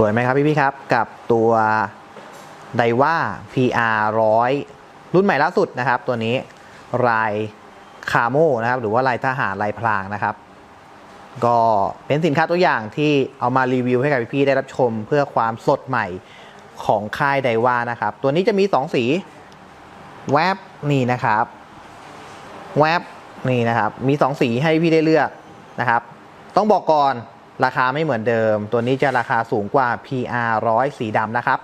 สวยไหมครับพี่ๆครับ กับตัวไดว่า PR 100 รุ่นใหม่ล่าสุดนะครับ ตัวนี้ลายคาโมนะครับ หรือว่าลายทหารลายพรางนะครับ ก็เป็นสินค้าตัวอย่างที่เอามารีวิวให้กับพี่ๆได้รับชมเพื่อความสดใหม่ของค่ายไดว่านะครับ ตัวนี้จะมี 2 สีแวบนี่นะครับ แวบนี่นะครับ มี 2 สีให้พี่ได้เลือกนะครับ ต้องบอกก่อน ราคาไม่เหมือนเดิม ตัวนี้จะราคาสูงกว่า PR 100 สีดำนะครับ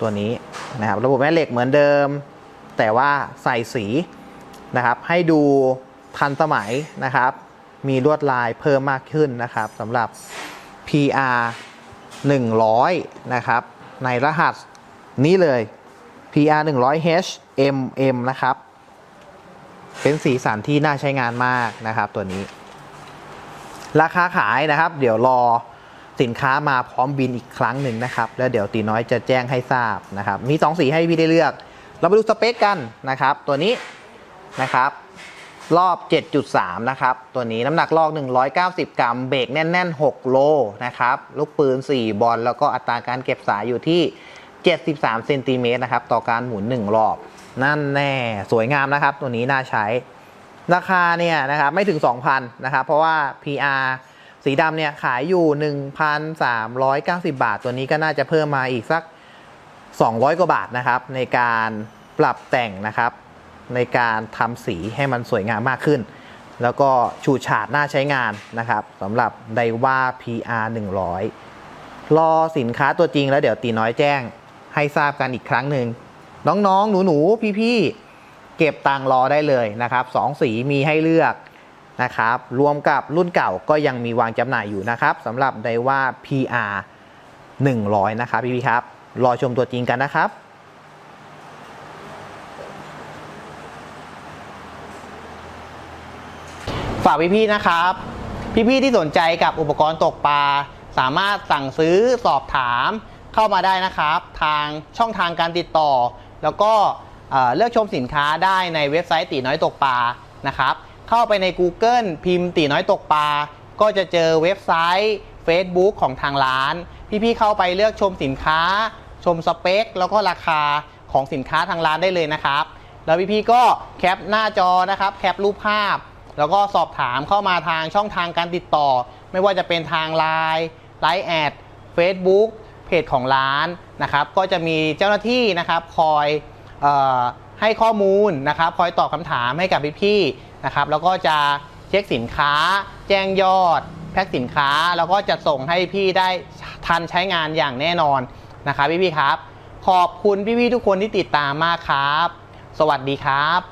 ตัวนี้นะครับ ระบบแม่เหล็กเหมือนเดิม แต่ว่าใส่สีนะครับ ให้ดูทันสมัยนะครับ มีลวดลายเพิ่มมากขึ้นนะครับสำหรับ PR 100 นะครับ ในรหัสนี้เลย PR 100 HMM นะครับ เป็นสีสันที่น่าใช้งานมากนะครับตัวนี้ ราคาขายนะครับ เดี๋ยวรอสินค้ามาพร้อมบินอีกครั้งหนึ่งนะครับ แล้วเดี๋ยวตีน้อยจะแจ้งให้ทราบนะครับ มี 2 สีให้พี่ได้เลือก เราไปดูสเปคกันนะครับ ตัวนี้นะครับ รอบ 7.3 นะครับ ตัวนี้น้ำหนักลอก 190 กรัม เบรกแน่น ๆ 6 โลนะครับ ลูกปืน 4 บอล แล้วก็อัตราการเก็บสายอยู่ที่ 73 เซนติเมตรนะครับ ต่อการหมุน 1 รอบ นั่นแน่ สวยงามนะครับ ตัวนี้น่าใช้ ราคาเนี่ยนะครับไม่ถึง 2,000นะครับเพราะว่า PR สีดำเนี่ยขายอยู่ 1,390 บาท ตัวนี้ก็น่าจะเพิ่มมาอีกสัก 200 กว่าบาทนะครับ ในการปรับแต่งนะครับ ในการทำสีให้มันสวยงามมากขึ้น แล้วก็ฉูฉาดหน่าใช้งานนะครับสำหรับไดว่า PR 100 รอสินค้าตัวจริงแล้วเดี๋ยวตีน้อยแจ้งให้ทราบกันอีกครั้งหนึ่งน้องๆ หนูๆ พี่ๆ เก็บตังรอได้เลยนะครับสองสีมีให้เลือกนะครับ รวมกับรุ่นเก่าก็ยังมีวางจำหน่ายอยู่นะครับสำหรับไดว่า PR 100 นะครับพี่ๆครับ รอชมตัวจริงกันนะครับฝากพี่ๆนะครับ พี่ๆที่สนใจกับอุปกรณ์ตกปลา สามารถสั่งซื้อสอบถามเข้ามาได้นะครับ ทางช่องทางการติดต่อ แล้วก็ เเลือกชมสินค้าได้ในเว็บไซต์ตีน้อยตกปลานะครับเข้าไปใน Google พิมพ์ตีน้อยตกปลาก็จะเจอเว็บไซต์ Facebook ของทางร้าน พี่ๆเข้าไปเลือกชมสินค้า ชมสเปค แล้วก็ราคาของสินค้าทางร้านได้เลยนะครับ แล้วพี่ๆก็แคปหน้าจอนะครับแคปรูปภาพ แล้วก็สอบถามเข้ามาทางช่องทางการติดต่อ ไม่ว่าจะเป็นทาง Line ไลน์แอด Facebook เพจของร้านนะครับก็จะมีเจ้าหน้าที่นะครับคอย ให้ข้อมูลนะครับ คอยตอบคำถามให้กับพี่ๆนะครับ แล้วก็จะเช็คสินค้า แจ้งยอด แพ็คสินค้า แล้วก็จะส่งให้พี่ได้ทันใช้งานอย่างแน่นอนนะครับพี่ๆครับ ขอบคุณพี่ๆทุกคนที่ติดตามมากครับ สวัสดีครับ